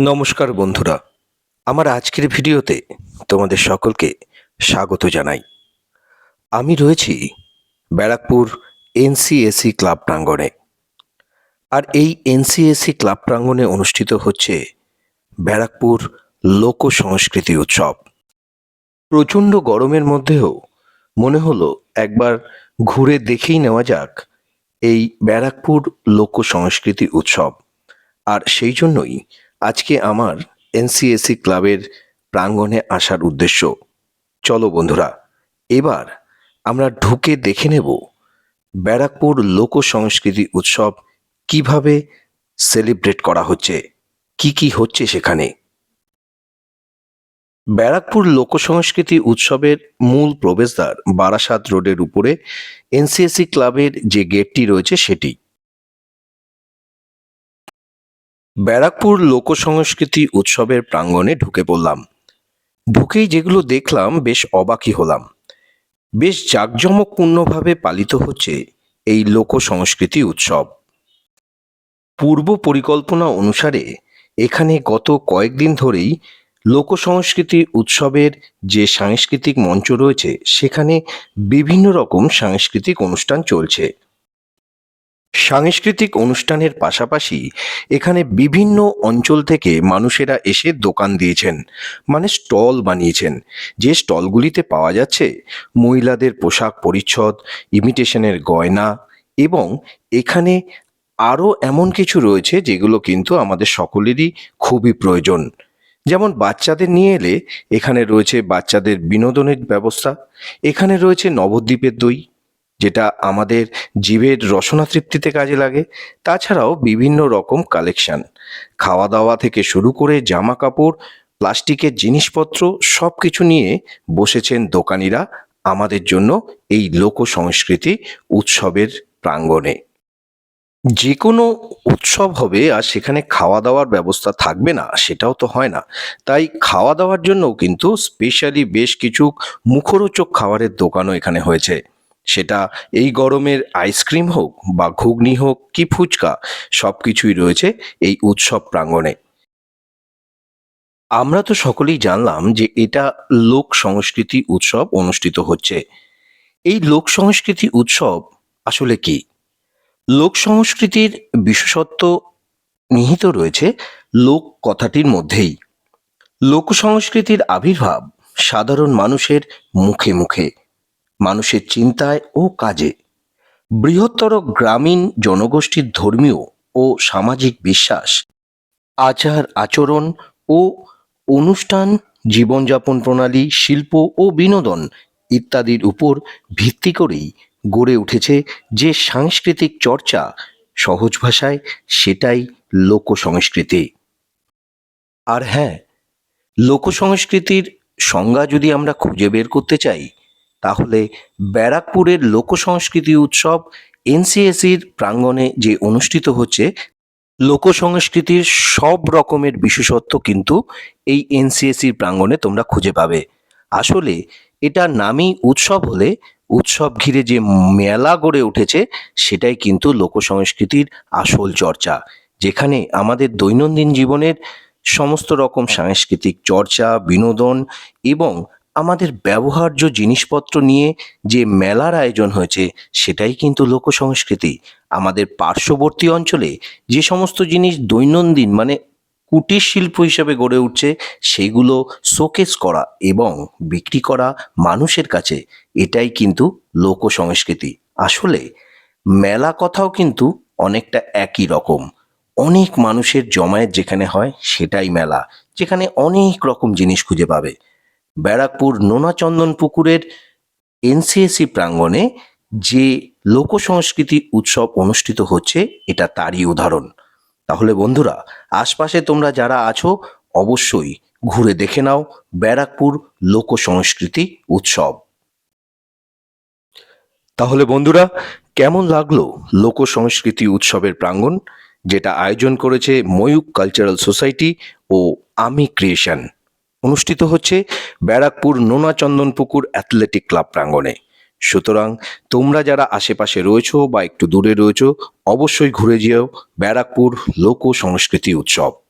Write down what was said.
নমস্কার বন্ধুরা। আমার আজকের ভিডিওতে তোমাদের সকলকে স্বাগত জানাই। আমি রয়েছি ব্যারাকপুর এনসিএসি ক্লাব প্রাঙ্গণে। আর এই এনসিএসি ক্লাব প্রাঙ্গণে অনুষ্ঠিত হচ্ছে ব্যারাকপুর লোক সংস্কৃতি উৎসব। প্রচণ্ড গরমের মধ্যেও মনে হলো একবার ঘুরে দেখেই নেওয়া যাক এই ব্যারাকপুর লোক সংস্কৃতি উৎসব। আর সেই জন্যই আজকে আমার এনসিএসি ক্লাবের প্রাঙ্গণে আসার উদ্দেশ্য। চলো বন্ধুরা, এবার আমরা ঢুকে দেখে নেব ব্যারাকপুর লোক সংস্কৃতি উৎসব কীভাবে সেলিব্রেট করা হচ্ছে, কি কি হচ্ছে সেখানে। ব্যারাকপুর লোক সংস্কৃতি উৎসবের মূল প্রবেশদ্বার বারাসাত রোডের উপরে এনসিএসি ক্লাবের যে গেটটি রয়েছে সেটি। ব্যারাকপুর লোক সংস্কৃতি উৎসবের প্রাঙ্গণে ঢুকে পড়লাম। ঢুকেই যেগুলো দেখলাম বেশ অবাকই হলাম। বেশ জাঁকজমকপূর্ণভাবে পালিত হচ্ছে এই লোক সংস্কৃতি উৎসব। পূর্ব পরিকল্পনা অনুসারে এখানে গত কয়েকদিন ধরেই লোক সংস্কৃতি উৎসবের যে সাংস্কৃতিক মঞ্চ রয়েছে, সেখানে বিভিন্ন রকম সাংস্কৃতিক অনুষ্ঠান চলছে। সাংস্কৃতিক অনুষ্ঠানের পাশাপাশি এখানে বিভিন্ন অঞ্চল থেকে মানুষেরা এসে দোকান দিয়েছেন মানে স্টল বানিয়েছেন। যে স্টলগুলিতে পাওয়া যাচ্ছে মহিলাদের পোশাক পরিচ্ছদ, ইমিটেশনের গয়না এবং এখানে আরও এমন কিছু রয়েছে যেগুলো কিন্তু আমাদের সকলেরই খুবই প্রয়োজন। যেমন বাচ্চাদের নিয়ে এলে এখানে রয়েছে বাচ্চাদের বিনোদনের ব্যবস্থা, এখানে রয়েছে নবদ্বীপের দই যেটা আমাদের জীবের রসনা তৃপ্তিতে কাজে লাগে, তাছাড়াও বিভিন্ন রকম কালেকশন খাওয়া দাওয়া থেকে শুরু করে জামা কাপড় প্লাস্টিকের জিনিসপত্র সব কিছু নিয়ে বসেছেন দোকানিরা আমাদের জন্য এই লোক সংস্কৃতি উৎসবের প্রাঙ্গণে। যে কোনো উৎসব হবে আর সেখানে খাওয়া দাওয়ার ব্যবস্থা থাকবে না, সেটাও তো হয় না। তাই খাওয়া দাওয়ার জন্যও কিন্তু স্পেশালি বেশ কিছু মুখরোচক খাবারের দোকানও এখানে হয়েছে। সেটা এই গরমের আইসক্রিম হোক বা ঘুগনি হোক কি ফুচকা সব কিছুই রয়েছে এই উৎসব প্রাঙ্গণে। আমরা তো সকলেই জানলাম যে এটা লোক সংস্কৃতি উৎসব অনুষ্ঠিত হচ্ছে। এই লোক সংস্কৃতি উৎসব আসলে কি? লোক সংস্কৃতির বিশেষত্ব নিহিত রয়েছে লোক কথাটির মধ্যেই। লোক সংস্কৃতির আবির্ভাব সাধারণ মানুষের মুখে মুখে। মানুষের চিন্তায় ও কাজে। বৃহত্তর গ্রামীণ জনগোষ্ঠীর ধর্মীয় ও সামাজিক বিশ্বাস, আচার, আচরণ ও অনুষ্ঠান, জীবনযাপন প্রণালী, শিল্প ও বিনোদন ইত্যাদির উপর ভিত্তি করেই গড়ে উঠেছে যে সাংস্কৃতিক চর্চা সহজ ভাষায়, সেটাই লোক সংস্কৃতি আর হ্যাঁ লোক সংস্কৃতির সংজ্ঞা যদি আমরা খুঁজে বের করতে চাই তাহলে ব্যারাকপুরের লোক সংস্কৃতি উৎসব এনসিএসির প্রাঙ্গণে যে অনুষ্ঠিত হচ্ছে লোক সংস্কৃতির সব রকমের বিশেষত্ব কিন্তু এই এনসিএসির প্রাঙ্গণে তোমরা খুঁজে পাবে। আসলে এটা নামই উৎসব হলে উৎসব ঘিরে যে মেলা গড়ে উঠেছে, সেটাই কিন্তু লোক সংস্কৃতির আসল চর্চা, যেখানে আমাদের দৈনন্দিন জীবনের সমস্ত রকম সাংস্কৃতিক চর্চা, বিনোদন এবং আমাদের ব্যবহার্য জিনিসপত্র নিয়ে যে মেলার আয়োজন হয়েছে, সেটাই কিন্তু লোক সংস্কৃতি আমাদের পার্শ্ববর্তী অঞ্চলে যে সমস্ত জিনিস দৈনন্দিন মানে কুটির শিল্প হিসেবে গড়ে উঠছে, সেগুলো শোকেস করা এবং বিক্রি করা মানুষের কাছে, এটাই কিন্তু লোক সংস্কৃতি আসলে মেলা কথাও কিন্তু অনেকটা একই রকম। অনেক মানুষের জমায়েত যেখানে হয়, সেটাই মেলা, যেখানে অনেক রকম জিনিস খুঁজে পাবে। ব্যারাকপুর নোনাচন্দন পুকুরের এনসিএসি প্রাঙ্গণে যে লোক সংস্কৃতি উৎসব অনুষ্ঠিত হচ্ছে, এটা তারই উদাহরণ। তাহলে বন্ধুরা, আশপাশে তোমরা যারা আছো, অবশ্যই ঘুরে দেখে নাও ব্যারাকপুর লোক সংস্কৃতি উৎসব। তাহলে বন্ধুরা, কেমন লাগল লোক সংস্কৃতি উৎসবের প্রাঙ্গণ, যেটা আয়োজন করেছে ময়ূক কালচারাল সোসাইটি ও আমি ক্রিয়েশন? অনুষ্ঠিত হচ্ছে ব্যারাকপুর নোনাচন্দন পুকুর অ্যাথলেটিক ক্লাব প্রাঙ্গণে। সুতরাং তোমরা যারা আশেপাশে রয়েছো বা একটু দূরে রয়েছো, অবশ্যই ঘুরে যেও ব্যারাকপুর লোক সংস্কৃতি উৎসব।